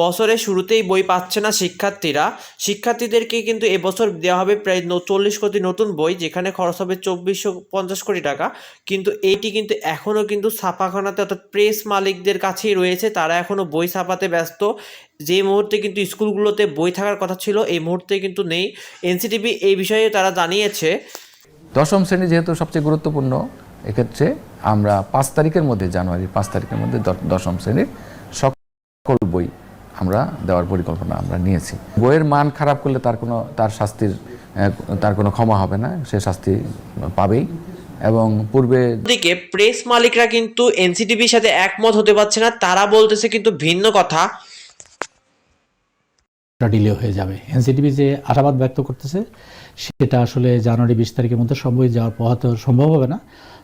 বছরের শুরুতেই বই পাচ্ছে না শিক্ষার্থীরা। শিক্ষার্থীদেরকে কিন্তু এবছর দেওয়া হবে প্রায় চল্লিশ কোটি নতুন বই, যেখানে খরচ হবে চব্বিশশো পঞ্চাশ কোটি টাকা। কিন্তু এইটি কিন্তু এখনও কিন্তু ছাপাখানাতে অর্থাৎ প্রেস মালিকদের কাছেই রয়েছে। তারা এখনও বই ছাপাতে ব্যস্ত। যে মুহূর্তে কিন্তু স্কুলগুলোতে বই থাকার কথা ছিল, এই মুহূর্তে কিন্তু নেই। এনসিটিভি এই বিষয়ে তারা জানিয়েছে। দশম শ্রেণি যেহেতু সবচেয়ে গুরুত্বপূর্ণ, এক্ষেত্রে আমরা পাঁচ তারিখের মধ্যে জানুয়ারি পাঁচ তারিখের মধ্যে দশম শ্রেণির সকল বই আমরা দেওয়ার পরিকল্পনা আমরা নিয়েছি। বইয়ের মান খারাপ করলে তার কোনো তার শাস্তির তার কোনো ক্ষমা হবে না সে শাস্তি পাবেই। এবং পূর্বে দিকে প্রেস মালিকরা কিন্তু এনসিটিভির সাথে একমত হতে পারছে না তারা বলতেছে কিন্তু ভিন্ন কথা। ডিলে হয়ে যাবে। এনসিটিভি যে আশাবাদ ব্যক্ত করতেছে সেটা আসলে জানুয়ারি বিশ তারিখের মধ্যে সব বই যাওয়ার হয়তো সম্ভব হবে না।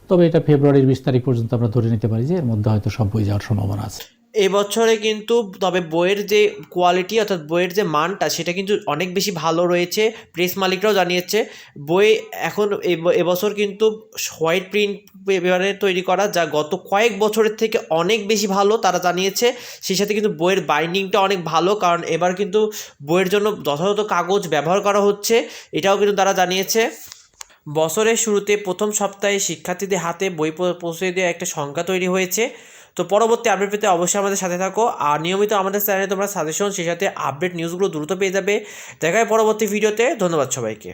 তবে এটা ফেব্রুয়ারির বিশ তারিখ পর্যন্ত আমরা ধরে নিতে পারি যে এর মধ্যে হয়তো সব বই যাওয়ার সম্ভাবনা আছে। এবছরে কিন্তু তবে বইয়ের যে কোয়ালিটি অর্থাৎ বইয়ের যে মানটা, সেটা কিন্তু অনেক বেশি ভালো রয়েছে প্রেস মালিকরাও জানিয়েছে। বই এখন এব- এবছর কিন্তু হোয়াইট প্রিন্ট পেপারে তৈরি করা, যা গত কয়েক বছরের থেকে অনেক বেশি ভালো তারা জানিয়েছে। সেই সাথে কিন্তু বইয়ের বাইন্ডিংটা অনেক ভালো, কারণ এবার কিন্তু বইয়ের জন্য যথাযথ কাগজ ব্যবহার করা হচ্ছে, এটাও কিন্তু তারা জানিয়েছে। বছরের শুরুতে প্রথম সপ্তাহে শিক্ষার্থীদের হাতে বই পৌঁছে দেওয়া একটা সংখ্যা তৈরি হয়েছে। তো পরবর্তী আপডেট পেতে অবশ্যই আমাদের সাথে থাকো। আর নিয়মিত আমাদের চ্যানেলে তোমরা সাজেশন সেই সাথে আপডেট নিউজগুলো দ্রুত পেয়ে যাবে। দেখায় পরবর্তী ভিডিওতে ধন্যবাদ সবাইকে।